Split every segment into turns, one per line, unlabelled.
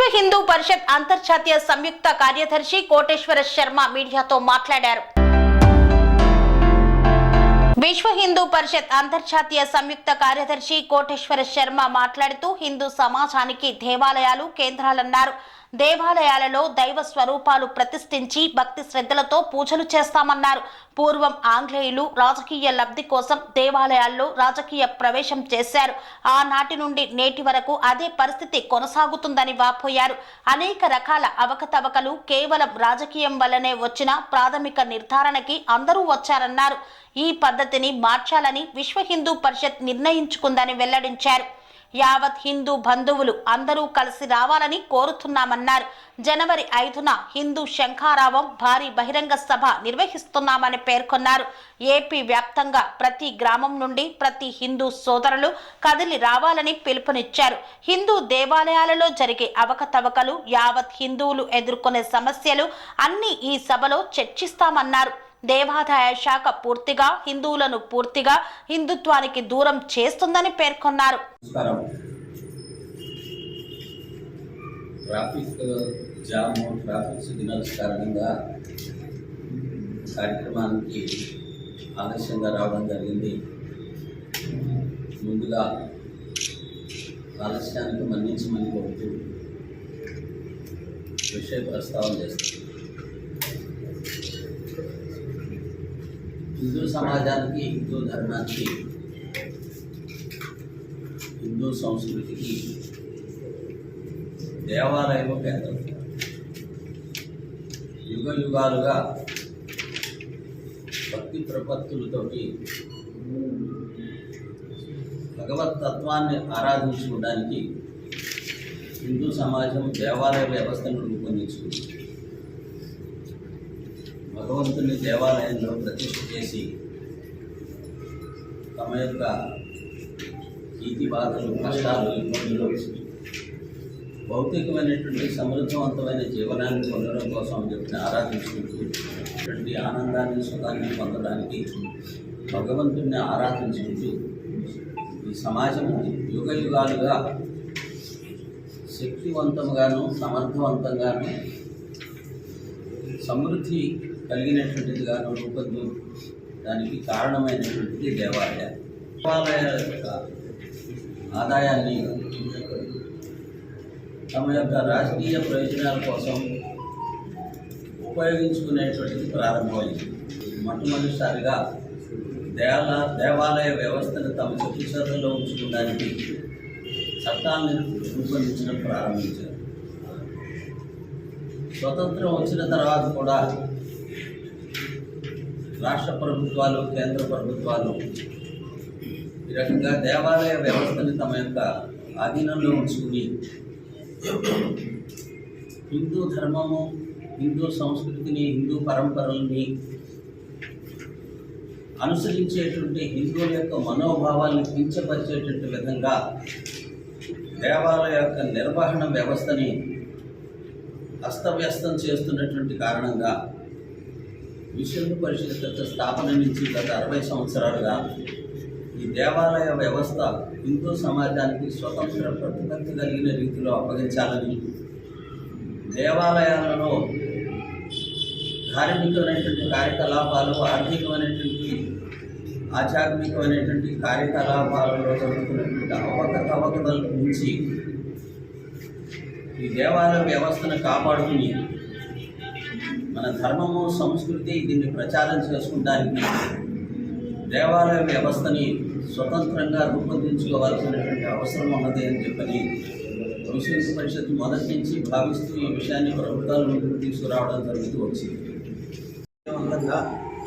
విశ్వ హిందూ పరిషత్ అంతర్జాతీయ సంయుక్త కార్యదర్శి కోటేశ్వర శర్మ మీడియాతో మాట్లాడారు. విశ్వ హిందూ పరిషత్ అంతర్జాతీయ సంయుక్త కార్యదర్శి కోటేశ్వర శర్మ మాట్లాడుతూ హిందూ సమాజానికి దేవాలయాలు కేంద్రాలన్నారు. దేవాలయాలలో దైవ స్వరూపాలు ప్రతిష్ఠించి భక్తి శ్రద్ధలతో పూజలు చేస్తామన్నారు. పూర్వం ఆంగ్లేయులు రాజకీయ లబ్ధి కోసం దేవాలయాల్లో రాజకీయ ప్రవేశం చేశారు. ఆనాటి నుండి నేటి వరకు అదే పరిస్థితి కొనసాగుతుందని వాపోయారు. అనేక రకాల అవకతవకలు కేవలం రాజకీయం వల్లనే వచ్చిన ప్రాథమిక నిర్ధారణకి అందరూ వచ్చారన్నారు. ఈ పద్ధతిని మార్చాలని విశ్వ హిందూ పరిషత్ నిర్ణయించుకుందని వెల్లడించారు. యావత్ హిందూ బంధువులు అందరూ కలిసి రావాలని కోరుతున్నామన్నారు. జనవరి ఐదున హిందూ శంఖారావం భారీ బహిరంగ సభ నిర్వహిస్తున్నామని పేర్కొన్నారు. ఏపీ వ్యాప్తంగా ప్రతి గ్రామం నుండి ప్రతి హిందూ సోదరులు కదిలి రావాలని పిలుపునిచ్చారు. హిందూ దేవాలయాలలో జరిగే అవకతవకలు యావత్ హిందువులు ఎదుర్కొనే సమస్యలు అన్ని ఈ సభలో చర్చిస్తామన్నారు. దేవాదాయ శాఖ పూర్తిగా హిందువులను పూర్తిగా హిందుత్వానికి దూరం చేస్తుందని పేర్కొన్నారు.
ట్రాఫిక్ జామ్ ట్రాఫిక్ సిగ్నల్స్ కారణంగా కార్యక్రమానికి ఆలస్యంగా రావడం జరిగింది. ముందుగా ఆలస్యానికి మన్నించమని కోరుతూ విషయ ప్రస్తావన చేస్తుంది హిందూ సమాజానికి హిందూ ధర్మానికి హిందూ సంస్కృతికి దేవాలయం కేంద్రం యుగ యుగాలుగా భక్తి ప్రపత్తులతోటి భగవత్ తత్వాన్ని ఆరాధించుకోవడానికి హిందూ సమాజం దేవాలయ వ్యవస్థను రూపొందించుకుంది భగవంతుని దేవాలయంలో ప్రతిష్ఠ చేసి తమ యొక్క ఈతి బాధలు కష్టాలు ఇబ్బందులు భౌతికమైనటువంటి సమృద్ధవంతమైన జీవనాన్ని పొందడం కోసం చెప్పిన ఆరాధించుకుంటూ ఆనందాన్ని సుఖాన్ని పొందడానికి భగవంతుడిని ఆరాధించుకుంటూ ఈ సమాజము యుగ యుగాలుగా శక్తివంతంగాను సమర్థవంతంగాను సమృద్ధి కలిగినటువంటిదిగాను రూపొందు దానికి కారణమైనటువంటిది దేవాలయాలు దేవాలయాల యొక్క ఆదాయాన్ని తమ యొక్క రాజకీయ ప్రయోజనాల కోసం ఉపయోగించుకునేటువంటిది ప్రారంభమైంది. మొట్టమొదటిసారిగా దేవాల దేవాలయ వ్యవస్థను తమ శక్తిశ్రద్ధలో ఉంచుకోవడానికి చట్టాలను రూపొందించడం ప్రారంభించారు. స్వతంత్రం వచ్చిన తర్వాత కూడా రాష్ట్ర ప్రభుత్వాలు కేంద్ర ప్రభుత్వాలు ఈ రకంగా దేవాలయ వ్యవస్థని తమ యొక్క ఆధీనంలో ఉంచుకుని హిందూ ధర్మము హిందూ సంస్కృతిని హిందూ పరంపరల్ని అనుసరించేటువంటి హిందువుల యొక్క మనోభావాల్ని కించపరిచేటువంటి విధంగా దేవాలయ యొక్క నిర్వహణ వ్యవస్థని అస్తవ్యస్తం చేస్తున్నటువంటి కారణంగా విశ్వ పరిషత్ యొక్క స్థాపన నుంచి గత అరవై సంవత్సరాలుగా ఈ దేవాలయ వ్యవస్థ హిందూ సమాజానికి స్వతంత్ర ప్రతిపత్తి కలిగిన రీతిలో అప్పగించాలని దేవాలయాలలో ధార్మికమైనటువంటి కార్యకలాపాలు ఆర్థికమైనటువంటి ఆధ్యాత్మికమైనటువంటి కార్యకలాపాలలో జరుగుతున్నటువంటి అవకతవకతల నుంచి ఈ దేవాలయ వ్యవస్థను కాపాడుకుని మన ధర్మము సంస్కృతి దీన్ని ప్రచారం చేసుకుంటానికి దేవాలయ వ్యవస్థని స్వతంత్రంగా రూపొందించుకోవాల్సినటువంటి అవసరం ఉన్నది అని చెప్పని ముస్లిం పరిషత్ మొదటి నుంచి భావిస్తూ ఈ విషయాన్ని ప్రభుత్వాల ముందుకు తీసుకురావడం జరుగుతూ వచ్చింది. విజయవంతంగా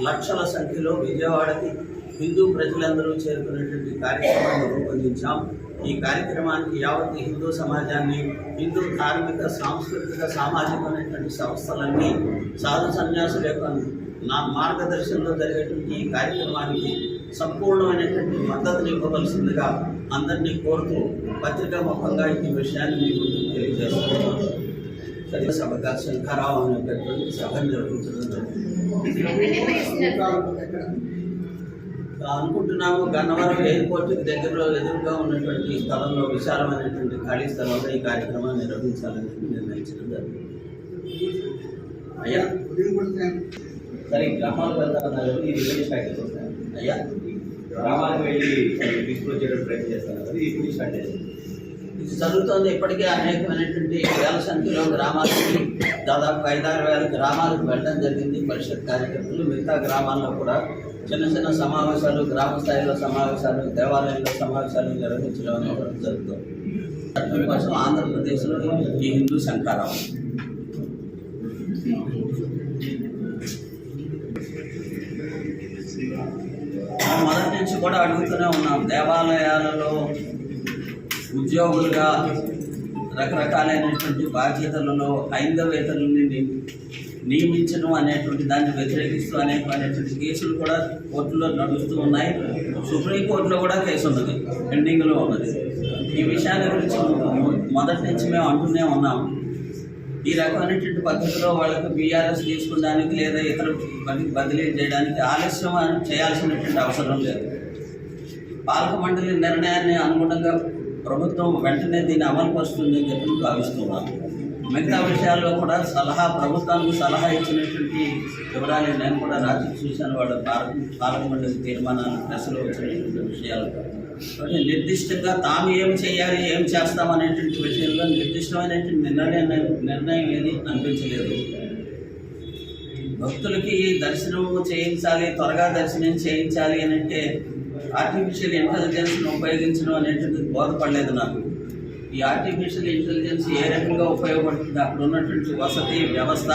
లక్షల సంఖ్యలో విజయవాడకి హిందూ ప్రజలందరూ చేరుకునేటువంటి కార్యక్రమాన్ని రూపొందించాం. ఈ కార్యక్రమానికి యావత్ హిందూ సమాజాన్ని హిందూ ధార్మిక సాంస్కృతిక సామాజికమైనటువంటి సంస్థలన్నీ సాధు సన్యాసుల యొక్క నా మార్గదర్శనంలో జరిగేటువంటి ఈ కార్యక్రమానికి సంపూర్ణమైనటువంటి మద్దతుని ఇవ్వవలసిందిగా అందరినీ కోరుతూ పత్రికా ముఖంగా ఈ విషయాన్ని మీకు తెలియజేస్తున్నాను. సభగా శంకరావు అనేటటువంటి సభ నిర్వహించడం జరిగింది. అనుకుంటున్నాము. గన్నవరం ఎయిర్పోర్ట్కి దగ్గరలో ఎదురుగా ఉన్నటువంటి స్థలంలో విశాలమైనటువంటి ఖాళీ స్థలంలో ఈ కార్యక్రమాన్ని నిర్వహించాలని నిర్ణయించడం జరిగింది. అయ్యా? సరే గ్రామాలకు వెళ్తామన్నారు ఈ రిలీజ్ ప్యాకేజ్ వస్తాయి. అయ్యా?
గ్రామాలకు వెళ్ళి చేయడానికి ప్రయత్నం చేస్తాను. అది ఇప్పుడు స్టార్ట్ చేస్తాను
ఇది జరుగుతోంది ఇప్పటికే అనేకమైనటువంటి వేల సంఖ్యలో గ్రామాలకి దాదాపు ఐదారు వేల గ్రామాలకు వెళ్ళడం జరిగింది. పరిషత్ కార్యకర్తలు మిగతా గ్రామాల్లో కూడా చిన్న చిన్న సమావేశాలు గ్రామ స్థాయిలో సమావేశాలు దేవాలయంలో సమావేశాలు నిర్వహించడం జరుగుతుంది చట్టం కోసం ఆంధ్రప్రదేశ్లో ఈ హిందూ సంకారం మొదటి నుంచి కూడా అడుగుతూనే ఉన్నాం దేవాలయాలలో ఉద్యోగులుగా రకరకాలైనటువంటి బాధ్యతలలో హైందవేతలు ని- నియమించడం అనేటువంటి దాన్ని వ్యతిరేకిస్తూ అనేటువంటి కేసులు కూడా కోర్టులో నడుస్తూ ఉన్నాయి. సుప్రీంకోర్టులో కూడా కేసు ఉన్నది. పెండింగ్లో ఉన్నది. ఈ విషయాల గురించి మొదటి నుంచి మేము అంటూనే ఉన్నాం. ఈ రకమైనటువంటి పద్ధతిలో వాళ్ళకి బీఆర్ఎస్ తీసుకోవడానికి లేదా ఇతర బదిలీ చేయడానికి ఆలస్యం అని చేయాల్సినటువంటి అవసరం లేదు. పాలక మండలి నిర్ణయాన్ని అనుగుణంగా ప్రభుత్వం వెంటనే దీన్ని అమలు పరుస్తుందని చెప్పి భావిస్తున్నాను మిగతా విషయాల్లో కూడా సలహా ప్రభుత్వానికి సలహా ఇచ్చినటువంటి వివరాలు నేను కూడా రాత్రి చూశాను. వాళ్ళ పాలక పాలకమండలి తీర్మానాలు దశలో వచ్చినటువంటి విషయాలు. నిర్దిష్టంగా తాము ఏం చేయాలి ఏం చేస్తాం అనేటువంటి విషయంలో నిర్దిష్టమైనటువంటి నిర్ణయం నిర్ణయం ఏది అనిపించలేదు. భక్తులకి దర్శనం చేయించాలి త్వరగా దర్శనం చేయించాలి అని అంటే ఆర్టిఫిషియల్ ఇంటెలిజెన్స్ను ఉపయోగించడం అనేటువంటిది బోధపడలేదు నాకు. ఈ ఆర్టిఫిషియల్ ఇంటెలిజెన్స్ ఏ రకంగా ఉపయోగపడుతుంది? అక్కడ ఉన్నటువంటి వసతి వ్యవస్థ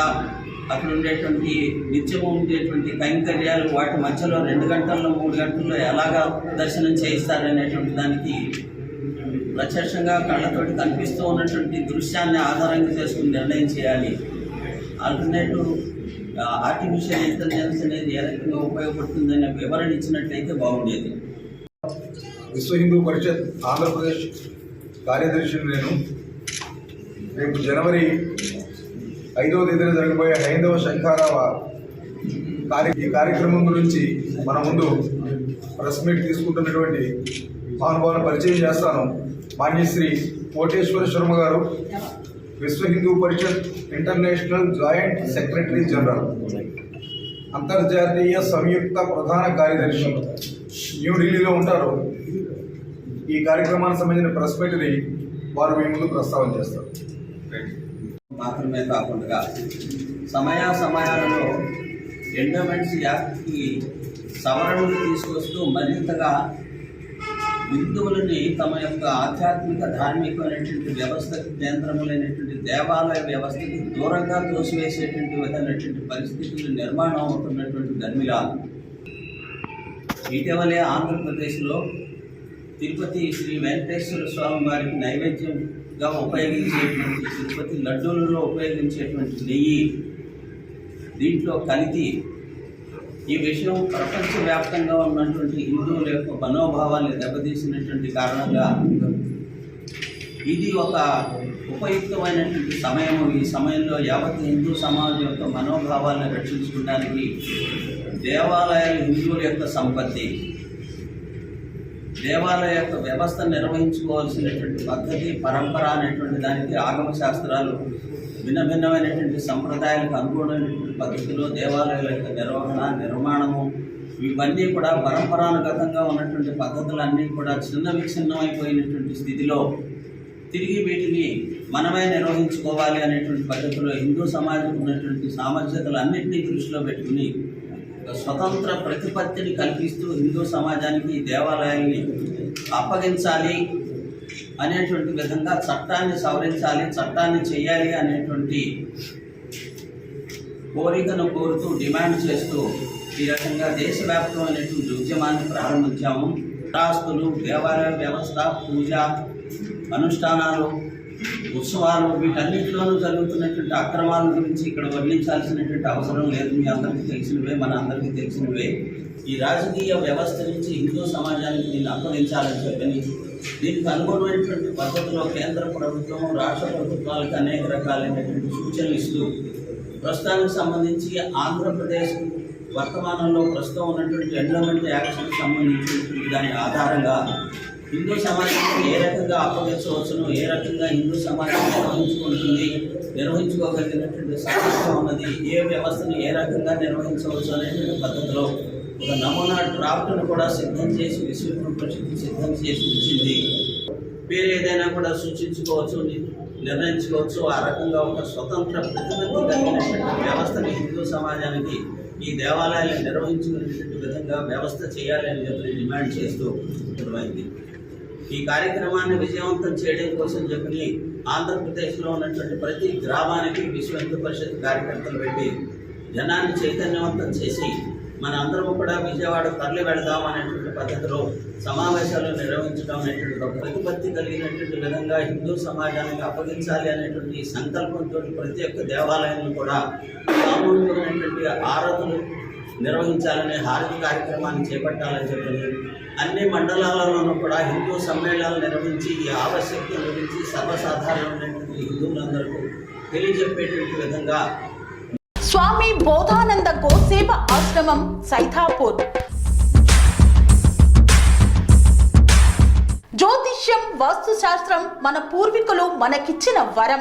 అక్కడ ఉండేటువంటి నిత్యం ఉండేటువంటి కైంకర్యాలు వాటి మధ్యలో రెండు గంటల్లో మూడు గంటల్లో ఎలాగా దర్శనం చేయిస్తారనేటువంటి దానికి ప్రత్యక్షంగా కళ్ళతోటి కనిపిస్తూ ఉన్నటువంటి దృశ్యాన్ని ఆధారంగా చేసుకుని నిర్ణయం చేయాలి. ఆల్టర్నేటివ్ ఆర్టిఫిషియల్ ఇంటెలిజెన్స్ అనేది ఏ రకంగా ఉపయోగపడుతుందనే వివరణ ఇచ్చినట్లయితే బాగుండేది.
విశ్వ హిందూ పరిషత్ ఆంధ్రప్రదేశ్ కార్యదర్శిని నేను. రేపు జనవరి ఐదవ తేదీన జరగబోయే హైందవ శంఖారావ కార్య ఈ కార్యక్రమం గురించి మన ముందు ప్రెస్ మీట్ తీసుకుంటున్నటువంటి మహానుభావులను పరిచయం చేస్తాను. మాన్యశ్రీ కోటేశ్వర శర్మ గారు Vishwa Hindu Parishad international joint secretary general అంతర్జాతీయ సంయుక్త ప్రధాన కార్యదర్శి న్యూఢిల్లీలో ఉంటారు. ఈ కార్యక్రమానికి సంబంధించిన ప్రెస్ మీట్ని వారు మీ ముందు ప్రస్తావన చేస్తారు.
మాత్రమే కాకుండా సమయా సమయాలలో ఎండోమెంట్స్ యాక్ట్కి సవరణలు తీసుకొస్తూ మరింతగా హిందువులని తమ యొక్క ఆధ్యాత్మిక ధార్మికమైనటువంటి వ్యవస్థ కేంద్రములైనటువంటి దేవాలయ వ్యవస్థకి దూరంగా తోసివేసేటువంటి విధమైనటువంటి పరిస్థితులు నిర్మాణం అవుతున్నటువంటి ధర్మిలాలు ఇటీవలే ఆంధ్రప్రదేశ్లో తిరుపతి శ్రీ వెంకటేశ్వర స్వామి వారికి నైవేద్యంగా ఉపయోగించేటువంటి తిరుపతి లడ్డూలలో ఉపయోగించేటువంటి నెయ్యి దీంట్లో కల్తీ ఈ విషయం ప్రపంచవ్యాప్తంగా ఉన్నటువంటి హిందువుల యొక్క మనోభావాన్ని దెబ్బతీసినటువంటి కారణంగా ఇది ఒక ఉపయుక్తమైనటువంటి సమయము. ఈ సమయంలో యావత్ హిందూ సమాజం యొక్క మనోభావాలను రక్షించుకోవడానికి దేవాలయాలు హిందువుల యొక్క సంపత్తి. దేవాలయ యొక్క వ్యవస్థ నిర్వహించుకోవాల్సినటువంటి పద్ధతి పరంపర అనేటువంటి దానికి ఆగమ శాస్త్రాలు భిన్న భిన్నమైనటువంటి సంప్రదాయాలకు అనుగుణమైనటువంటి పద్ధతిలో దేవాలయాల యొక్క నిర్వహణ నిర్మాణము ఇవన్నీ కూడా పరంపరానుగతంగా ఉన్నటువంటి పద్ధతులన్నీ కూడా చిన్న విచ్ఛిన్నమైపోయినటువంటి స్థితిలో తిరిగి వీటిని మనమే నిర్వహించుకోవాలి అనేటువంటి పద్ధతిలో హిందూ సమాజం ఉన్నటువంటి సామర్థ్యతలు అన్నింటినీ దృష్టిలో పెట్టుకుని స్వతంత్ర ప్రతిపత్తిని కల్పిస్తూ హిందూ సమాజానికి దేవాలయాన్ని దేవాలయాల్ని అప్పగించాలి అనేటువంటి విధంగా చట్టాన్ని సవరించాలి చట్టాన్ని చేయాలి అనేటువంటి కోరికను కోరుతూ డిమాండ్ చేస్తూ ఈ రకంగా దేశవ్యాప్తమైనటువంటి ఉద్యమాన్ని ప్రారంభించాము. రాస్తులు దేవాలయ వ్యవస్థ పూజ అనుష్ఠానాలు ఉత్సవాలు వీటన్నిటిలోనూ జరుగుతున్నటువంటి అక్రమాల గురించి ఇక్కడ వర్ణించాల్సినటువంటి అవసరం లేదు. మీ అందరికీ తెలిసినవే మన అందరికీ తెలిసినవే. ఈ రాజకీయ వ్యవస్థ నుంచి హిందూ సమాజానికి దీన్ని అప్పగించాలని చెప్పని దీనికి అనుగుణమైనటువంటి పద్ధతిలో కేంద్ర ప్రభుత్వం రాష్ట్ర ప్రభుత్వాలకు అనేక రకాలైనటువంటి సూచనలు ఇస్తూ ప్రస్తుతానికి సంబంధించి ఆంధ్రప్రదేశ్ వర్తమానంలో ప్రస్తుతం ఉన్నటువంటి ఎండోమెంట్ యాక్షన్కి సంబంధించినటువంటి దాని ఆధారంగా హిందూ సమాజాన్ని ఏ రకంగా అప్పగించవచ్చును ఏ రకంగా హిందూ సమాజం నిర్వహించుకుంటుంది నిర్వహించుకోగలిగినటువంటి సామర్థ్యం ఉన్నది ఏ వ్యవస్థను ఏ రకంగా నిర్వహించవచ్చు అనేటువంటి పద్ధతిలో ఒక నమూనా డ్రాఫ్ట్ను కూడా సిద్ధం చేసి విశ్వ పరిషత్ సిద్ధం చేసి ఉంచింది. పేరు ఏదైనా కూడా సూచించుకోవచ్చు ని- నిర్ణయించుకోవచ్చు. ఆ రకంగా ఒక స్వతంత్ర ప్రతిపత్తి కలిగినటువంటి వ్యవస్థని హిందూ సమాజానికి ఈ దేవాలయాలను నిర్వహించుకునేటువంటి విధంగా వ్యవస్థ చేయాలని చెప్పి డిమాండ్ చేస్తూ నిర్వహింది ఈ కార్యక్రమాన్ని విజయవంతం చేయడం కోసం చెప్పి ఆంధ్రప్రదేశ్లో ఉన్నటువంటి ప్రతి గ్రామానికి విశ్వ హిందూ పరిషత్ కార్యకర్తలు పెట్టి జనాన్ని చైతన్యవంతం చేసి మన అందరం కూడా విజయవాడ తరలి వెళదాం అనేటువంటి పద్ధతిలో సమావేశాలు నిర్వహించడం అనేటువంటి ఒక ప్రతిపత్తి కలిగినటువంటి విధంగా హిందూ సమాజానికి అప్పగించాలి అనేటువంటి సంకల్పంతో ప్రతి ఒక్క దేవాలయంలో కూడా సామూహికమైనటువంటి ఆరాధనలు నిర్వహించాలనే హారతి కార్యక్రమాన్ని చేపట్టాలని చెప్పి అన్ని మండలాలలోనూ కూడా హిందూ సమ్మేళనాలు నిర్వహించి ఈ ఆవశ్యకత గురించి సర్వసాధారణమైనటువంటి హిందువులందరికీ తెలియజెప్పేటువంటి విధంగా
స్వామి బోధానంద గోసేవ ఆశ్రమం సైథాపూర్ జ్యోతిష్యం వాస్తుశాస్త్రం మన పూర్వీకులు మనకిచ్చిన వరం.